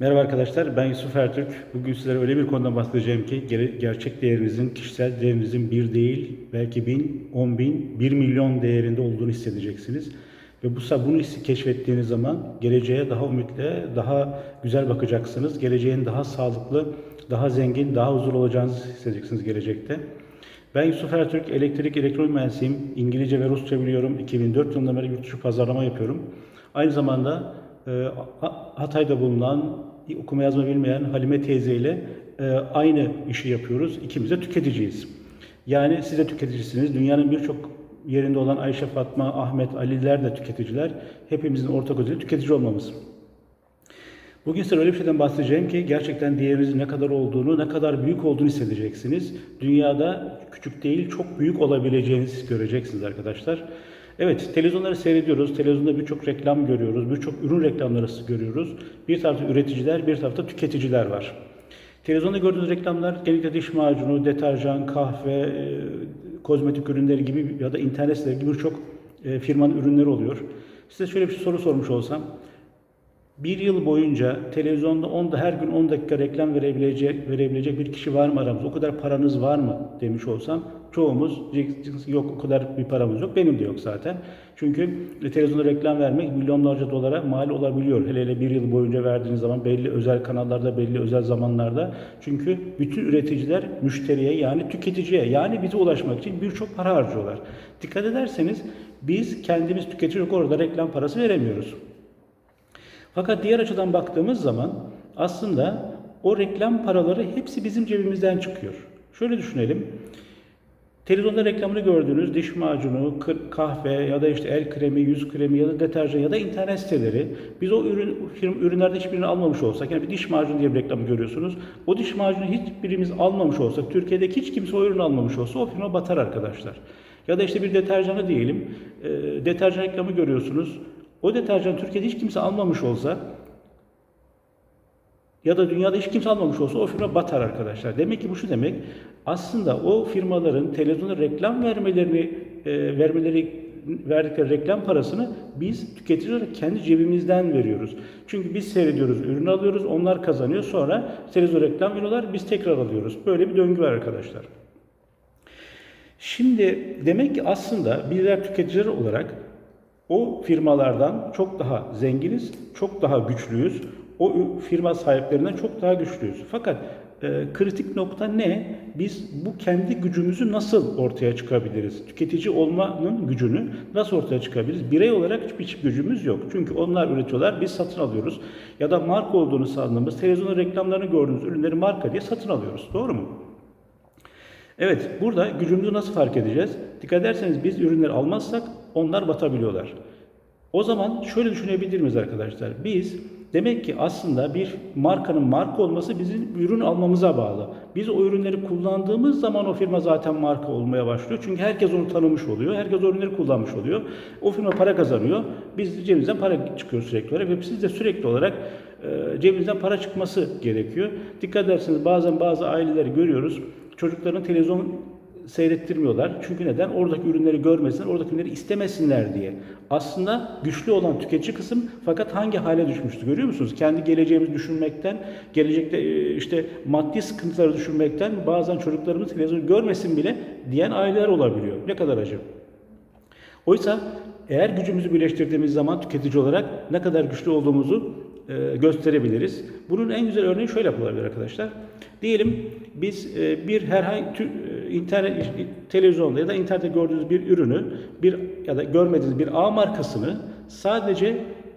Merhaba arkadaşlar, ben Yusuf Ertürk. Bugün sizlere öyle bir konudan bahsedeceğim ki gerçek değerinizin, kişisel değerinizin bir değil, belki bin, on bin, bir milyon değerinde olduğunu hissedeceksiniz. Ve bu bunu hissi keşfettiğiniz zaman geleceğe daha ümitle, daha güzel bakacaksınız. Geleceğin daha sağlıklı, daha zengin, daha huzur olacağınızı hissedeceksiniz gelecekte. Ben Yusuf Ertürk, elektrik elektronik mühendisiyim. İngilizce ve Rusça biliyorum. 2004 yılından beri yurt dışı pazarlama yapıyorum. Aynı zamanda e, Ha- Hatay'da bulunan okuma yazma bilmeyen Halime teyze ile e, aynı işi yapıyoruz. İkimiz de tüketiciyiz. Yani siz de tüketicisiniz. Dünyanın birçok yerinde olan Ayşe, Fatma, Ahmet, Ali'ler de tüketiciler. Hepimizin ortak özelliği tüketici olmamız. Bugün size öyle bir şeyden bahsedeceğim ki gerçekten değerinizin ne kadar olduğunu, ne kadar büyük olduğunu hissedeceksiniz. Dünyada küçük değil, çok büyük olabileceğinizi göreceksiniz arkadaşlar. Evet, televizyonları seyrediyoruz. Televizyonda birçok reklam görüyoruz, birçok ürün reklamları görüyoruz. Bir tarafta üreticiler, bir tarafta tüketiciler var. Televizyonda gördüğünüz reklamlar genellikle diş macunu, deterjan, kahve, e, kozmetik ürünleri gibi ya da internet siteleri gibi birçok e, firmanın ürünleri oluyor. Size şöyle bir soru sormuş olsam, bir yıl boyunca televizyonda 10 her gün 10 dakika reklam verebilecek verebilecek bir kişi var mı aramızda? O kadar paranız var mı demiş olsam çoğumuz yok o kadar bir paramız yok. Benim de yok zaten. Çünkü televizyonda reklam vermek milyonlarca dolara mal olabiliyor. Hele hele bir yıl boyunca verdiğiniz zaman belli özel kanallarda, belli özel zamanlarda. Çünkü bütün üreticiler müşteriye yani tüketiciye yani bize ulaşmak için birçok para harcıyorlar. Dikkat ederseniz biz kendimiz tüketici olarak orada reklam parası veremiyoruz. Fakat diğer açıdan baktığımız zaman aslında o reklam paraları hepsi bizim cebimizden çıkıyor. Şöyle düşünelim. Televizyonda reklamını gördüğünüz diş macunu, kahve ya da işte el kremi, yüz kremi ya da deterjan ya da internet siteleri biz o ürün ürünlerde hiçbirini almamış olsak yani bir diş macunu diye bir reklamı görüyorsunuz. O diş macunu hiçbirimiz almamış olsak Türkiye'deki hiç kimse o ürünü almamış olsa o firma batar arkadaşlar. Ya da işte bir deterjanı diyelim. E, deterjan reklamı görüyorsunuz. O deterjan Türkiye'de hiç kimse almamış olsa ya da dünyada hiç kimse almamış olsa o firma batar arkadaşlar. Demek ki bu şu demek. Aslında o firmaların televizyona reklam vermelerini e, vermeleri verdikleri reklam parasını biz tüketici olarak kendi cebimizden veriyoruz. Çünkü biz seyrediyoruz, ürünü alıyoruz, onlar kazanıyor. Sonra televizyon reklam veriyorlar, biz tekrar alıyoruz. Böyle bir döngü var arkadaşlar. Şimdi demek ki aslında bizler tüketiciler olarak o firmalardan çok daha zenginiz, çok daha güçlüyüz. O firma sahiplerinden çok daha güçlüyüz. Fakat e, kritik nokta ne? Biz bu kendi gücümüzü nasıl ortaya çıkabiliriz? Tüketici olmanın gücünü nasıl ortaya çıkabiliriz? Birey olarak hiçbir gücümüz yok. Çünkü onlar üretiyorlar, biz satın alıyoruz. Ya da marka olduğunu sandığımız, televizyonda reklamlarını gördüğümüz ürünleri marka diye satın alıyoruz. Doğru mu? Evet, burada gücümüzü nasıl fark edeceğiz? Dikkat ederseniz biz ürünleri almazsak onlar batabiliyorlar. O zaman şöyle düşünebilir miyiz arkadaşlar? Biz demek ki aslında bir markanın marka olması bizim ürün almamıza bağlı. Biz o ürünleri kullandığımız zaman o firma zaten marka olmaya başlıyor. Çünkü herkes onu tanımış oluyor. Herkes o ürünleri kullanmış oluyor. O firma para kazanıyor. Biz cebimizden para çıkıyor sürekli olarak ve siz de sürekli olarak e, cebimizden para çıkması gerekiyor. Dikkat ederseniz bazen bazı aileleri görüyoruz. Çocuklarını televizyon seyrettirmiyorlar. Çünkü neden? Oradaki ürünleri görmesinler, oradaki ürünleri istemesinler diye. Aslında güçlü olan tüketici kısım fakat hangi hale düşmüştü görüyor musunuz? Kendi geleceğimizi düşünmekten, gelecekte e, işte maddi sıkıntıları düşünmekten bazen çocuklarımız televizyon görmesin bile diyen aileler olabiliyor. Ne kadar acı. Oysa eğer gücümüzü birleştirdiğimiz zaman tüketici olarak ne kadar güçlü olduğumuzu gösterebiliriz. Bunun en güzel örneği şöyle yapılabilir arkadaşlar. Diyelim biz e, bir herhangi e, internet televizyonda ya da internette gördüğünüz bir ürünü bir ya da görmediğiniz bir A markasını sadece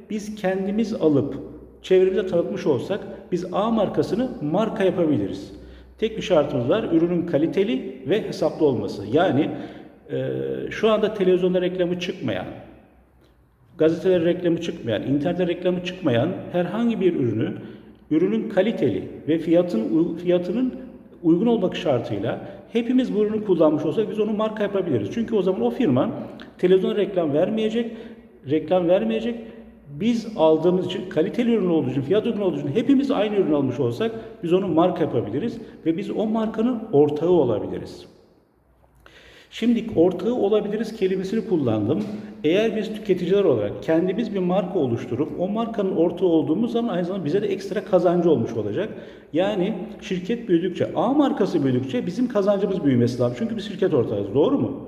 biz kendimiz alıp çevremize tanıtmış olsak biz A markasını marka yapabiliriz. Tek bir şartımız var. Ürünün kaliteli ve hesaplı olması. Yani e, şu anda televizyonda reklamı çıkmayan, gazeteler reklamı çıkmayan, internette reklamı çıkmayan herhangi bir ürünü ürünün kaliteli ve fiyatın fiyatının uygun olmak şartıyla hepimiz bu ürünü kullanmış olsak biz onu marka yapabiliriz. Çünkü o zaman o firma televizyona reklam vermeyecek, reklam vermeyecek. Biz aldığımız için kaliteli ürün olduğu için, fiyat uygun olduğu için hepimiz aynı ürün almış olsak biz onu marka yapabiliriz ve biz o markanın ortağı olabiliriz. Şimdi ortağı olabiliriz kelimesini kullandım. Eğer biz tüketiciler olarak kendimiz bir marka oluşturup o markanın ortağı olduğumuz zaman aynı zamanda bize de ekstra kazancı olmuş olacak. Yani şirket büyüdükçe, A markası büyüdükçe bizim kazancımız büyümesi lazım. Çünkü biz şirket ortağıyız. Doğru mu?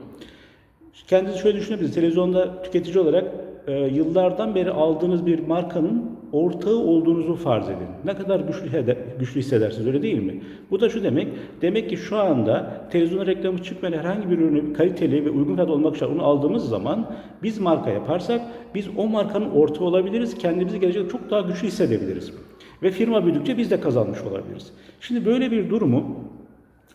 Kendiniz şöyle düşünebilirsiniz. Televizyonda tüketici olarak e, yıllardan beri aldığınız bir markanın ortağı olduğunuzu farz edin. Ne kadar güçlü, hede- güçlü hissedersiniz öyle değil mi? Bu da şu demek. Demek ki şu anda televizyonda reklamı çıkmayan herhangi bir ürünü kaliteli ve uygun fiyat olmak için onu aldığımız zaman biz marka yaparsak biz o markanın ortağı olabiliriz. Kendimizi gelecekte çok daha güçlü hissedebiliriz. Ve firma büyüdükçe biz de kazanmış olabiliriz. Şimdi böyle bir durumu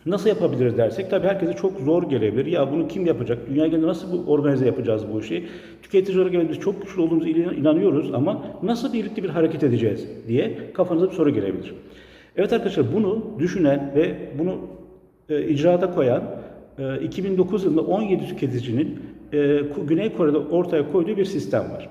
Nasıl yapabiliriz dersek tabii herkese çok zor gelebilir. Ya bunu kim yapacak? Dünya genelinde nasıl bu organize yapacağız bu işi? Tüketici olarak biz çok güçlü olduğumuza inan- inanıyoruz ama nasıl birlikte bir hareket edeceğiz diye kafanıza bir soru gelebilir. Evet arkadaşlar bunu düşünen ve bunu e, icraata koyan e, 2009 yılında 17 tüketicinin e, Güney Kore'de ortaya koyduğu bir sistem var.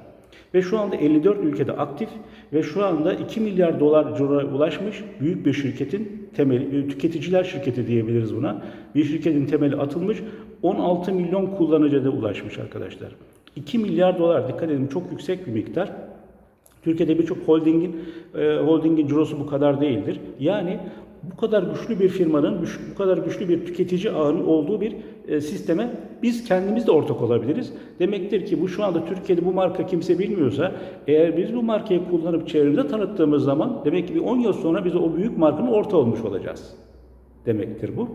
Ve şu anda 54 ülkede aktif ve şu anda 2 milyar dolar ciroya ulaşmış büyük bir şirketin temeli, e, tüketiciler şirketi diyebiliriz buna. Bir şirketin temeli atılmış, 16 milyon kullanıcıya da ulaşmış arkadaşlar. 2 milyar dolar, dikkat edin çok yüksek bir miktar. Türkiye'de birçok holdingin e, holdingin cirosu bu kadar değildir. Yani bu kadar güçlü bir firmanın, bu kadar güçlü bir tüketici ağının olduğu bir e, sisteme biz kendimiz de ortak olabiliriz. Demektir ki bu şu anda Türkiye'de bu marka kimse bilmiyorsa eğer biz bu markayı kullanıp çevremizde tanıttığımız zaman demek ki bir 10 yıl sonra biz o büyük markanın ortağı olmuş olacağız demektir bu.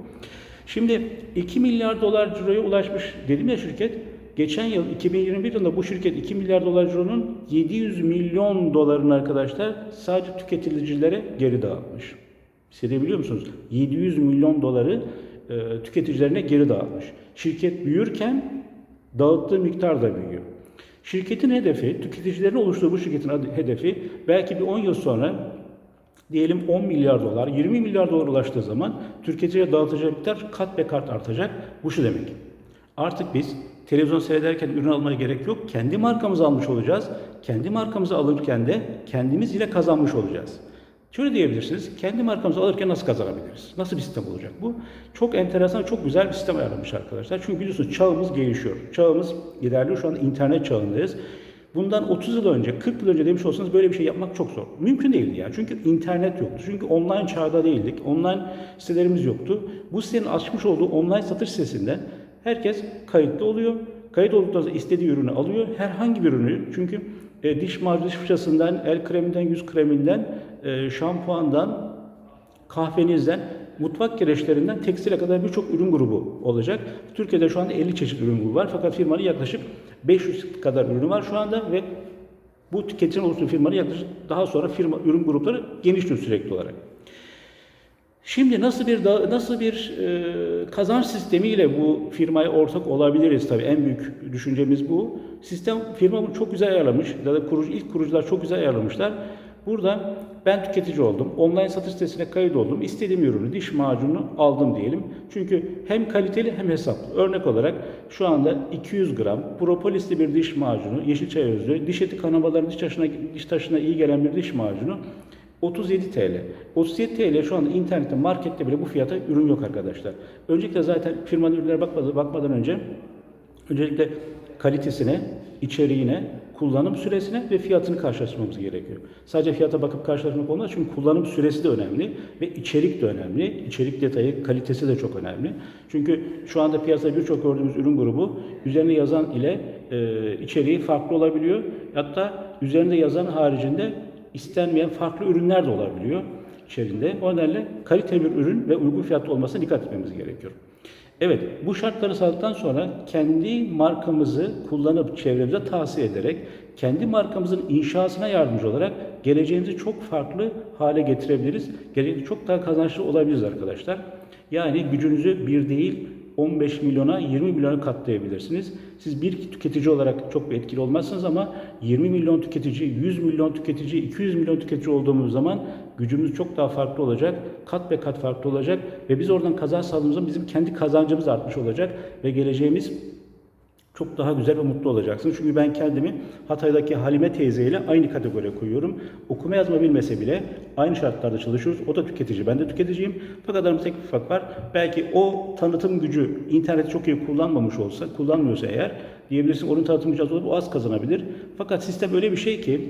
Şimdi 2 milyar dolar ciroya ulaşmış dedim ya şirket. Geçen yıl 2021 yılında bu şirket 2 milyar dolar cironun 700 milyon dolarını arkadaşlar sadece tüketicilere geri dağıtmış. Hissedebiliyor musunuz? 700 milyon doları e, tüketicilerine geri dağıtmış. Şirket büyürken dağıttığı miktar da büyüyor. Şirketin hedefi, tüketicilerin oluşturduğu bu şirketin hedefi belki bir 10 yıl sonra diyelim 10 milyar dolar, 20 milyar dolar ulaştığı zaman tüketiciye dağıtacağı miktar kat be kat artacak. Bu şu demek. Artık biz televizyon seyrederken ürün almaya gerek yok. Kendi markamızı almış olacağız. Kendi markamızı alırken de kendimiz yine kazanmış olacağız. Şöyle diyebilirsiniz, kendi markamızı alırken nasıl kazanabiliriz? Nasıl bir sistem olacak bu? Çok enteresan, çok güzel bir sistem ayarlamış arkadaşlar. Çünkü biliyorsunuz çağımız gelişiyor. Çağımız ilerliyor. Şu anda internet çağındayız. Bundan 30 yıl önce, 40 yıl önce demiş olsanız böyle bir şey yapmak çok zor. Mümkün değildi ya. Çünkü internet yoktu. Çünkü online çağda değildik. Online sitelerimiz yoktu. Bu sitenin açmış olduğu online satış sitesinden herkes kayıtlı oluyor. Kayıt olduktan sonra istediği ürünü alıyor. Herhangi bir ürünü. Çünkü e, diş macunu fırçasından, el kreminden, yüz kreminden, e, şampuandan, kahvenizden, mutfak gereçlerinden tekstile kadar birçok ürün grubu olacak. Türkiye'de şu anda 50 çeşit ürün grubu var. Fakat firmanın yaklaşık 500 kadar ürünü var şu anda ve bu tüketici oluşturan firmanın yaklaşık daha sonra firma ürün grupları genişliyor sürekli olarak. Şimdi nasıl bir nasıl bir e, kazanç sistemiyle bu firmaya ortak olabiliriz tabii en büyük düşüncemiz bu. Sistem firma bunu çok güzel ayarlamış ya da kurucu ilk kurucular çok güzel ayarlamışlar. Burada ben tüketici oldum. Online satış sitesine kayıt oldum. İstediğim ürünü, diş macunu aldım diyelim. Çünkü hem kaliteli hem hesaplı. Örnek olarak şu anda 200 gram propolisli bir diş macunu, yeşil çay özlü, diş eti kanamalarının diş taşına, diş taşına iyi gelen bir diş macunu 37 TL. 37 TL şu anda internette, markette bile bu fiyata ürün yok arkadaşlar. Öncelikle zaten firmanın ürünlere bakmadan önce öncelikle kalitesine, içeriğine, kullanım süresine ve fiyatını karşılaştırmamız gerekiyor. Sadece fiyata bakıp karşılaştırmak olmaz çünkü kullanım süresi de önemli ve içerik de önemli. İçerik detayı, kalitesi de çok önemli. Çünkü şu anda piyasada birçok gördüğümüz ürün grubu üzerine yazan ile e, içeriği farklı olabiliyor. Hatta üzerinde yazan haricinde istenmeyen farklı ürünler de olabiliyor içerisinde. O nedenle kaliteli bir ürün ve uygun fiyatlı olmasına dikkat etmemiz gerekiyor. Evet, bu şartları sağladıktan sonra kendi markamızı kullanıp çevremize tavsiye ederek, kendi markamızın inşasına yardımcı olarak geleceğimizi çok farklı hale getirebiliriz. Gelecekte çok daha kazançlı olabiliriz arkadaşlar. Yani gücünüzü bir değil 15 milyona 20 milyona katlayabilirsiniz. Siz bir tüketici olarak çok bir etkili olmazsınız ama 20 milyon tüketici, 100 milyon tüketici, 200 milyon tüketici olduğumuz zaman gücümüz çok daha farklı olacak. Kat be kat farklı olacak ve biz oradan kazanç sağladığımız zaman bizim kendi kazancımız artmış olacak ve geleceğimiz çok daha güzel ve mutlu olacaksınız. Çünkü ben kendimi Hatay'daki Halime teyzeyle aynı kategoriye koyuyorum. Okuma yazma bilmese bile aynı şartlarda çalışıyoruz. O da tüketici, ben de tüketiciyim. Fakat aramızda tek bir fark var. Belki o tanıtım gücü interneti çok iyi kullanmamış olsa, kullanmıyorsa eğer diyebilirsin onun tanıtım gücü az olur, o az kazanabilir. Fakat sistem öyle bir şey ki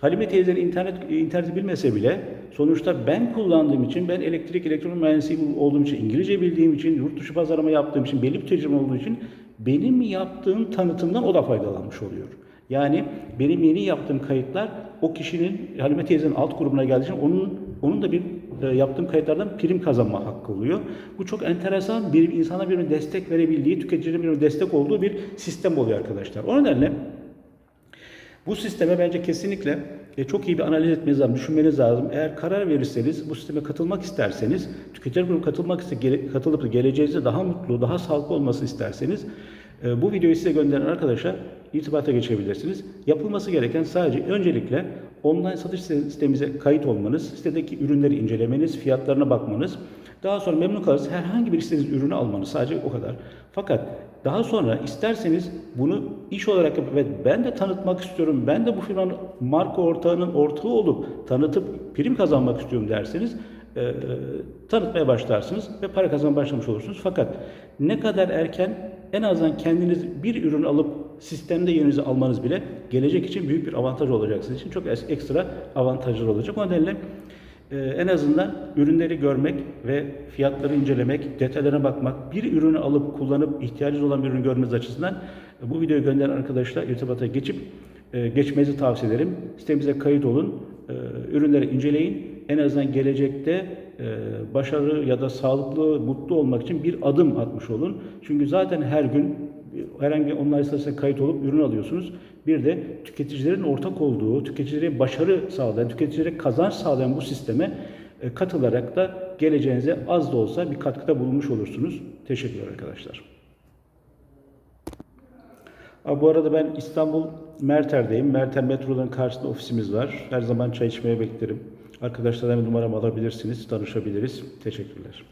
Halime teyzenin internet, interneti bilmese bile sonuçta ben kullandığım için, ben elektrik elektronik mühendisi olduğum için, İngilizce bildiğim için, yurt dışı pazarlama yaptığım için, belli bir tecrübem olduğu için benim yaptığım tanıtımdan o da faydalanmış oluyor. Yani benim yeni yaptığım kayıtlar o kişinin Halime teyzenin alt grubuna geldiği için onun onun da bir e, yaptığım kayıtlardan prim kazanma hakkı oluyor. Bu çok enteresan bir insana birine destek verebildiği, tüketicinin birine destek olduğu bir sistem oluyor arkadaşlar. O nedenle bu sisteme bence kesinlikle e, çok iyi bir analiz etmeniz lazım, düşünmeniz lazım. Eğer karar verirseniz, bu sisteme katılmak isterseniz, tüketici grubu katılmak gele- katılıp geleceğinizde daha mutlu, daha sağlıklı olmasını isterseniz, e, bu videoyu size gönderen arkadaşa irtibata geçebilirsiniz. Yapılması gereken sadece öncelikle online satış sitemize kayıt olmanız, sitedeki ürünleri incelemeniz, fiyatlarına bakmanız, daha sonra memnun kalırsa herhangi bir istediğiniz ürünü almanız sadece o kadar. Fakat daha sonra isterseniz bunu iş olarak yapıp evet ben de tanıtmak istiyorum, ben de bu firmanın marka ortağının ortağı olup tanıtıp prim kazanmak istiyorum derseniz e, tanıtmaya başlarsınız ve para kazanmaya başlamış olursunuz. Fakat ne kadar erken en azından kendiniz bir ürün alıp sistemde yerinizi almanız bile gelecek için büyük bir avantaj olacak sizin için. Çok ekstra avantajlar olacak. O nedenle ee, en azından ürünleri görmek ve fiyatları incelemek, detaylarına bakmak, bir ürünü alıp kullanıp ihtiyacınız olan bir ürünü görmeniz açısından e, bu videoyu gönderen arkadaşlar irtibata geçip e, geçmenizi tavsiye ederim. Sitemize kayıt olun, e, ürünleri inceleyin. En azından gelecekte e, başarı ya da sağlıklı, mutlu olmak için bir adım atmış olun. Çünkü zaten her gün herhangi online sitesine kayıt olup ürün alıyorsunuz. Bir de tüketicilerin ortak olduğu, tüketicilere başarı sağlayan, tüketicilere kazanç sağlayan bu sisteme e, katılarak da geleceğinize az da olsa bir katkıda bulunmuş olursunuz. Teşekkürler arkadaşlar. Bu arada ben İstanbul Merter'deyim. Merter metroların karşısında ofisimiz var. Her zaman çay içmeye beklerim. Arkadaşlardan numaramı alabilirsiniz, tanışabiliriz. Teşekkürler.